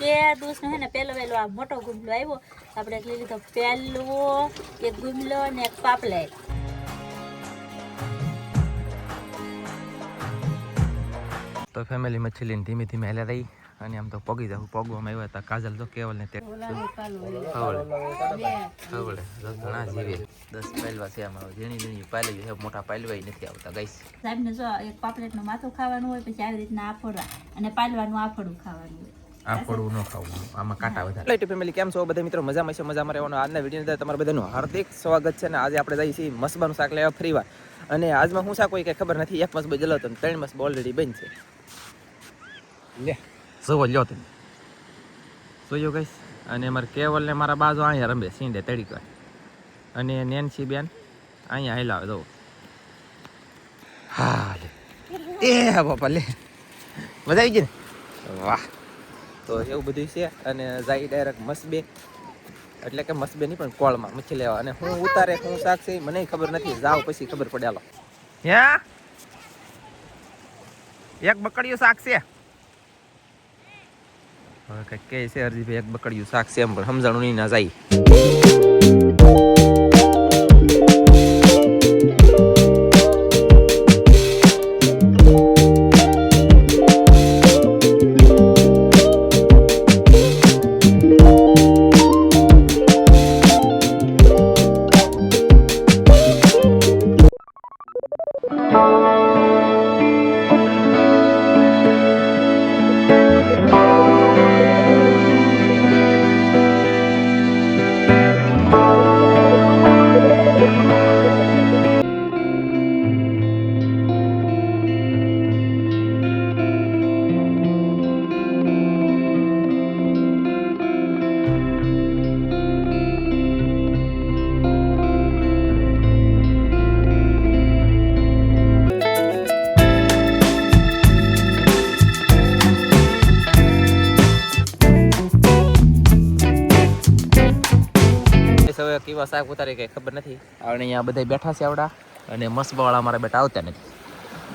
તે દૂધનો હે ને પહેલો વહેલો આ મોટો ગુમલો આવ્યો. આપણે લઈ લીધો પહેલો એક ગુમલો ને એક પાપલેટ. તો ફેમિલી મચ્છીલીને ધીમે ધીમે હેલા રહી અને આમ તો પગી જાવ પગવામાં આવ્યા હતા કાજલ તો કેવલ ને તે ખવડે ઘણા જીવે. દસ પાયલવા છે આમાં. ઝીણી ઝીણી પાયલી છે. મોટા પાલવાય નથી આવતા ગાઈસ. સાહેબને જો એક પાપલેટનું માથું ખાવાનું હોય પછી આવી રીતના આફોડવા અને પાલવાનું આફોડું ખાવાનું હોય. આ પડવું ન ખાવું આમાં કાંટા ફેમિલી કેમ છો? બધા મિત્રો મજામાં મજામાં રહેવાનું આજના વીડિયો અંદર તમારા બધાનું સ્વાગત છે ને આજે આપણે જઈએ શાક લેવા ફરીવાર અને આજમાં હું શાક કોઈ કે ખબર નથી, એક મસબો જલો ને ત્રણ મસબો ઓલરેડી બન છે. લે, જોવો લ્યો તમે. અને અમારે કેવલ ને મારા બાજુ અહીંયા રમે સીંડે તડીકવા અને નેનસી બેન અહીંયા હેલાવે જો હા, લે. એ બાપા, લે. મજા આવી ગઈ વાહ. તો એવું બધું છે અને જાય ડાયરેક્ટ મસબે. એટલે કે મસબે નહીં, પણ કોળમાં મચ્છી લેવા. અને હું ઉતારે હું શાક છે મને ખબર નથી. જાવ પછી ખબર પડે. હાલો. હે? એક બકડિયું શાક છે? હવે કંઈક કહે છે હરજીભાઈ, એક બકડિયું શાક છે એમ, પણ સમજાણું નહીં ના જાય. કેવા શાક ઉતારે કઈ ખબર નથી. અને અહીંયા બધા બેઠા છે આવડા અને મસબાવાળા મારા બેટા આવતા નથી.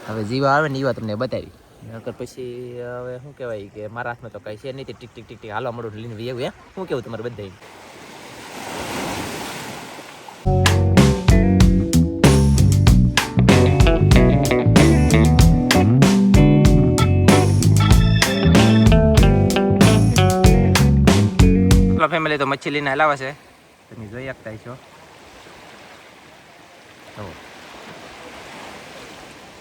હવે જીવા આવે ને એવા તમને બતાવી. નકર પછી હવે શું કહેવાય કે મારા હાથમાં તો કઈ છે નહીં ટીક ટીક ટીક ટીક હાલો મળું લઈને એવું હે? શું કેવું તમારે બધા ફેમિલી તો મચ્છી લઈને હલાવે છે. તમે જોઈ શકતા છો તો.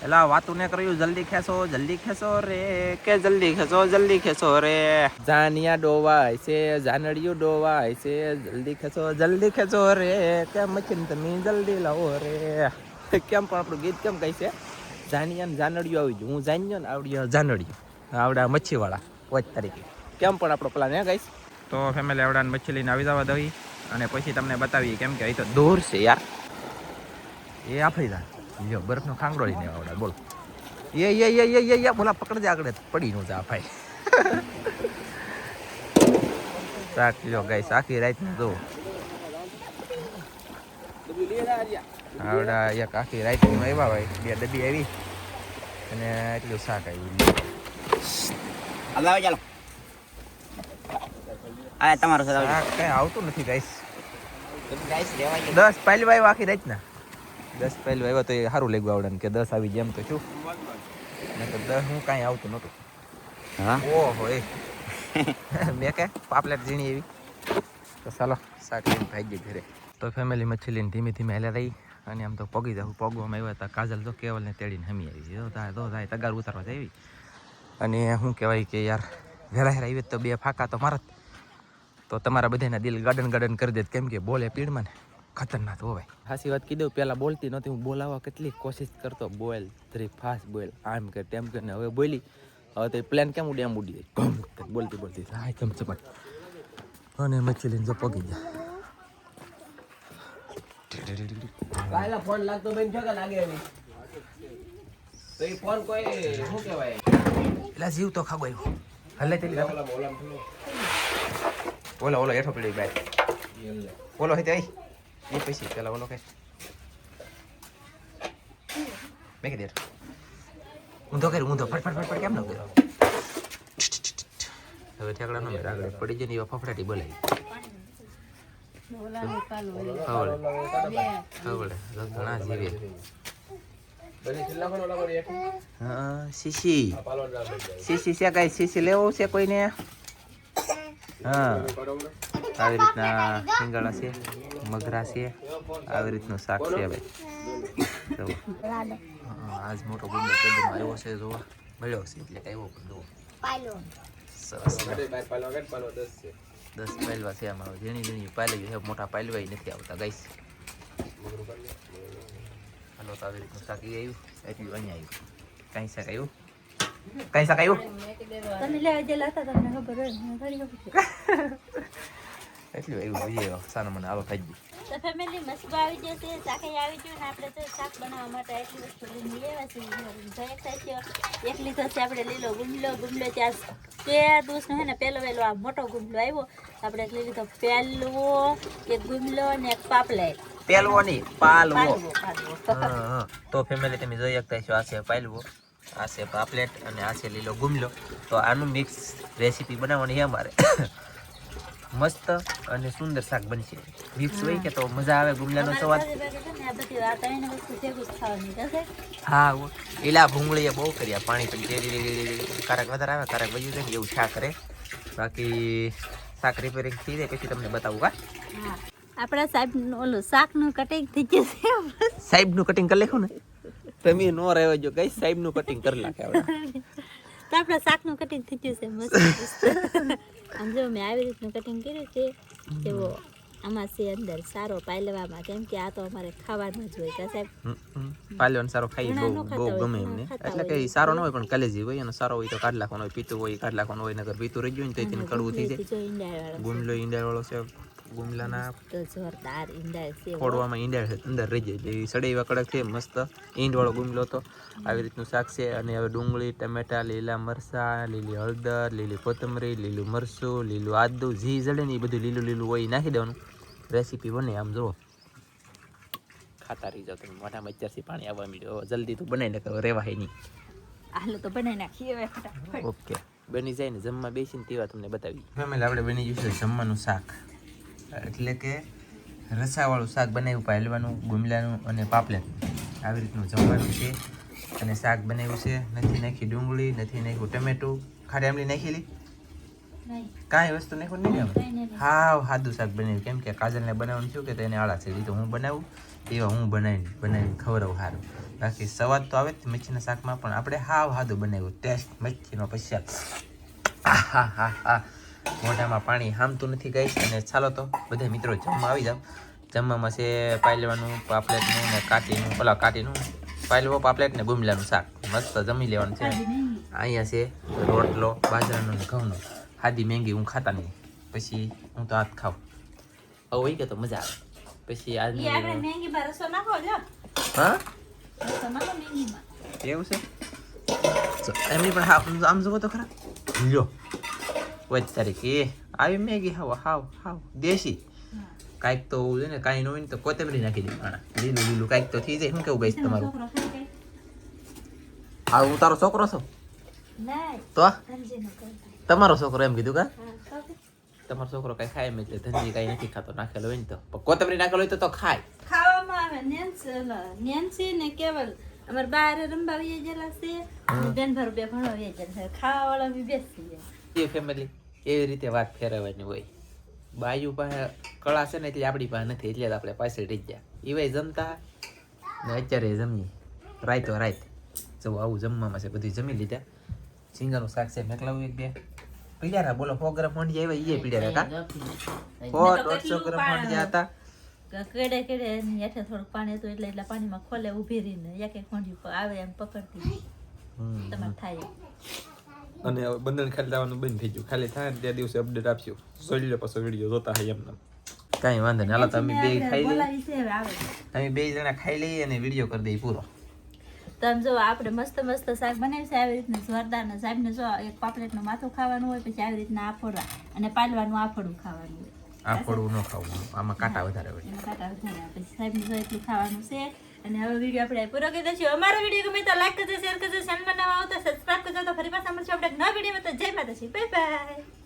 એલા વાતું ને કર્યું જલ્દી ખેંચો જલ્દી ખેંચો રે કે જલ્દી ખેંચો જલ્દી ખેંચો રે. જાનિયા ડોવાય છે જાનડિયું ડોવાય છે જલ્દી ખેંચો જલ્દી ખેંચો રે કે મચીને તમે જલ્દી લાવો રે. કેમ પણ આપણું ગીત કેમ કહી છે જાનિયા ને જાનડિયું આવી ગયું. હું જાન્યો ને આવડ્યો જાનડિયું આવડા મચ્છીવાળા પોચ તરીકે. કેમ પણ આપણો પ્લાન હે ગઈશ તો ફેમિલી આવડા મચ્છી લઈને આવી જવા દઈ. અને પછી તમને બતાવીએ કેમ કે અહીં તો દૂર છે યાર. એ આફ્રિકા જો બરફનો ખાંગડો લઈને આવડા બોલો. એ એ એ એ એ એ, બોલા પકડજે આગળ. પડી નું જા, ભાઈ. શાક જો, ગાઈસ, આખી રાત ને જો આવડા, એક આખી રાતની આવ્યા ભાઈ બે ડબ્બી આવી. અને એટલું શાક આવ્યું. ચાલો. આ તમારો સર કઈ આવતું નથી ગાઈસ. ગાઈસ લેવાય દસ પહેલી વાય આખી રાત ના દસ પહેલી વાય તો એ સારું લાગ્યું આવડે કે દસ આવી જેમ તો શું? તો દસ હું કાંઈ આવતું નહોતું. હા? ઓહો એ. મેં કે પાપલેટ ઝીણી એવી. તો ચાલો શાક લઈને ભાગી ઘરે. તો ફેમિલી મચ્છી ધીમે ધીમે હેલા રહી. અને આમ તો પગી જાવ પગવામાં આવ્યા હતા કાજલ તો કેવલને તેડીને હમી આવી. જો થાય તો થાય તગાર ઉતારવા જાય અને શું કહેવાય કે યાર વહેલા હેરા આવી તો બે ફાકા તો મારત. તો તમારા બધાના દિલ ગાર્ડન ગાર્ડન કરી દેત. કેમ કે બોલે પીડમાં ને ખતરનાક હોવાય હાસી વાત કીધું પહેલાં બોલતી નહોતી. હું બોલાવવા કેટલી કોશિશ કરતો. બોલ થ્રી ફાસ્ટ બોલ. આમ કે તેમ કે હવે બોલી. હવે તો પ્લાન કેમ ઉડી? આમ ઉડી જાય. બોલતી બોલતી. હા કેમ ચપટ. અને મચ્છી લઈને જો પગી કાયલા ફોન લાગતો બેન છો કે લાગે નહીં તો એ ફોન કોઈ શું કહેવાય? એટલે જીવ તો ખાગો આવ્યો. હલે તેલી ઓલો ઓલો હેઠો પડી બાય ઓલો હે તે આઈ એ પૈસી પેલા ઓલો કે મેં કે દે ઊંધો કર ઊંધો ફટ ફટ ફટ કેમ ન કર્યો હવે ઠેકડા નો મેળ આગળ પડી જાય ને એવા ફફડાટી ખવડે ઘણા જીવે હા શીશી. શીશી છે કઈ શીશી લેવો છે કોઈને હા. આવી રીતના સિંગાડા છે મગરા છે આવી રીતનું શાક છે ભાઈ. હા, આજ મોટો ગુંડો પેદમાં આવ્યો છે જોવા મળ્યો છે એટલે આવ્યો પણ જુઓ. સરસ. દસ છે પાયલવા છે આમાં. ઝીણી ઝીણી પાયલી છે મોટા પાયલવા નથી આવતા ગાઈસ. હાલો તો આવી રીતનું શાક આવ્યું. એટલું અહીંયા આવ્યું. કાંઈ શાક આવ્યું? કાંઈ શાક આવ્યું તમે લેવા ગયેલા હતા તમને ખબર હોય મને થોડી ખબર એટલું આવ્યું જોઈએ સાનો મને આવો ખાઈ ગયું તો ફેમિલી મસ્કો આવી જશે શાકે આવી ગયું ને આપણે તો શાક બનાવવા માટે એટલી વસ્તુ લઈને લેવા છે ભય થાય છે એક લીધો છે આપણે લીલો ગુમલો ગુમલો ત્યાં તે દોસ્તનો હે ને પેલો વેલો આ મોટો ગુમલો આવ્યો આપણે લઈ લીધો પેલો એક ગુમલો ને એક પેલવો નહીં પાલવો પાલવો પાલવો હા. તો ફેમિલી તમે જોઈ શકતા છો આ છે પાયલવો આ છે પાપલેટ અને આ છે લીલો ગુમલો. તો આનું મિક્સ રેસીપી બનાવવાની છે અમારે. મસ્ત અને સુંદર શાક બનશે. મિક્સ હોય કે તો મજા આવે ગુમલાનો સ્વાદ. છે હા. એલા ભૂંગળીએ બહુ કર્યા. પાણી પણ કારક વધારે આવે કારક વયું છે એવું શાક કરે બાકી શાક રિપેરિંગ થઈ જાય પછી તમને બતાવું કા હા. આપણા સાહેબ ઓલું શાકનું કટિંગ થઈ જશે સાહેબનું કટિંગ કરી લેખું ને? તમે નો રહ્યો જો ગઈ સાહેબનું કટિંગ કરી નાખે આપણે તો આપણા શાકનું કટિંગ થઈ ગયું છે મસ્ત. આમ જો મેં આવી રીતનું કટિંગ કર્યું છે એવો આમાં છે અંદર સારો પાલવામાં કેમ કે આ તો અમારે ખાવાનું જ હોય સાહેબ પાલવાનું. સારો ખાઈ બહુ બહુ ગમે એમને એટલે. કે સારો ન હોય પણ કલેજી હોય અને સારો હોય તો કાઢ નાખવાનો હોય પીતું હોય કાઢ નાખવાનો હોય નગર પીતું રહી ગયું ને તો તેને કડવું થઈ જાય ગુમલો ઈંડા વાળો છે ગુમલાના જોરદાર ઈંડા છે ફોડવામાં ઈંડા છે, અંદર રહી જાય. એટલે ઈ સડે એવા કડક છે મસ્ત ઈંડવાળો ગુમલો હતો. આવી રીતનું શાક છે અને હવે ડુંગળી ટમેટા લીલા મરચાં લીલી હળદર લીલી કોથમરી લીલું મરચું લીલું આદુ જી જડે ને એ બધું લીલું લીલું હોય એ નાખી દેવાનું. રેસીપી બને આમ જુઓ. ખાતા રહી જાવ તમે. મોઢામાં અત્યારથી પાણી આવવા મળ્યો જલ્દી તો બનાવી નાખો રેવાય નહીં. હાલો તો બનાવી નાખીએ હવે ફટાફટ. ઓકે. બની જાય ને જમવા બેસીને તેવા તમને બતાવી ફેમિલી આપણે બની જઈશું જમવાનું શાક. એટલે કે રસાવાળું શાક બનાવ્યું પહેલવાનું ગુમલાનું અને પાપલેટ. આવી રીતનું જમવાનું છે. અને શાક બનાવ્યું છે. નથી નાખી ડુંગળી નથી નાખ્યું ટમેટું. ખાડી આમલી નાખેલી? કાંઈ વસ્તુ નાખ્યું નહીં આપણે હાવ સાદું શાક બનાવ્યું. કેમ કે કાજલને બનાવવાનું થયું કે તેને આળા છે. એ તો હું બનાવું એવા હું બનાવીને બનાવીને ખવડાવું સારું બાકી સવાદ તો આવે જ મચ્છીના શાકમાં પણ આપણે હાવ સાદું બનાવ્યું. ટેસ્ટ મચ્છીનો પછી હા હા હા મોઢામાં પાણી હામતું નથી ગઈશ અને ચાલો તો બધા મિત્રો જમવા આવી જાઓ જમવામાં છે પાયલવાનું પાપલેટનું ને કાટીનું પેલા કાટીનું પાયલવો પાપલેટ ને ગુમલાનું શાક. મસ્ત જમી લેવાનું છે. અહીંયા છે રોટલો બાજરાનો ને ઘઉંનો. હાદી મેંગી હું ખાતા નહીં. પછી હું તો હાથ ખાઉં. હવે હોય કે તો મજા આવે. પછી આજની હા? એવું છે? તો એમની પણ આમ જુઓ તો ખરા. લ્યો. વચ તારીખે એ આવી મેગી હાવ હાવ હાવ દેશી કાંઈક તો છે ને કાંઈ ન હોય તો કોથમરી નાખી દે માણા લીલું લીલું કાંઈક તો થઈ જાય શું કેવું ગઈશ તમારો હા હું તારો છોકરો છું તો તમારો છોકરો એમ કીધું કા તમારો છોકરો કઈ ખાય એમ એટલે ધનજી કઈ નથી ખાતો નાખેલો હોય ને તો કોતમરી કોથમરી નાખેલો હોય તો ખાય ખાવામાં આવે નેન્સી નેન્સી ને કેવલ અમાર બાર રમવા વહી ગયેલા છે બેન ભર બે ભણો છે ખાવા વાળા બી બેસી જાય એ ફેમિલી એવી રીતે વાત ફેરવવાની હોય. બાયુ પાસે કળા છે ને એટલે આપણી પાસે નથી એટલે જ આપણે પાછળ રહી ગયા. એવાય જમતા ને અત્યારે જમીએ. રાઈતો રાઈત જવું આવું જમવામાં છે બધું જમી લીધા. સિંગાનું શાક છે મેકલાવું એક બે. પીડ્યા બોલો સો ગ્રામ મંડી આવ્યા એ પીડ્યા હતા સો દોઢસો ગ્રામ મંડી હતા. કેડે કેડે એની હેઠે થોડુંક પાણી હતું એટલે એટલે પાણીમાં ખોલે ઊભી રહીને. એક એક ખોંડી આવે એમ પકડતી. હમ. તમારે થાય. અને હવે બંધન ખાલી લાવવાનું બંધ થઈ ગયું. ખાલી થાય ને તે દિવસે અપડેટ આપશું. જોઈ લો પાછો વીડિયો જોતા હોય એમને કાંઈ વાંધો નહીં. હાલો તો અમે બે ખાઈ લઈએ. અમે બે જણા ખાઈ લઈએ અને વીડિયો કરી દઈએ પૂરો. તમે જો આપણે મસ્ત મસ્ત શાક બનાવ્યું છે આવી રીતના જોરદાર ને સાહેબને જો એક પાપલેટનું માથું ખાવાનું હોય પછી આવી રીતના આફોડવા અને પાલવાનું આફોડું ખાવાનું હોય. આ ન ખાવું. આમાં કાંટા વધારે હોય. કાંટા વધારે. પછી સાહેબને જો એટલું ખાવાનું છે અને હવે વીડિયો આપણે પૂરો કરી દઈશું. અમારો વીડિયો ગમે તો લાઈક કરજો શેર કરજો ચેનલ બનાવવા આવતા સબસ્ક્રાઈબ કરજો. તો ફરી પાછા મળશું આપણે નવા વિડીયોમાં તો જય માતાજી. Bye bye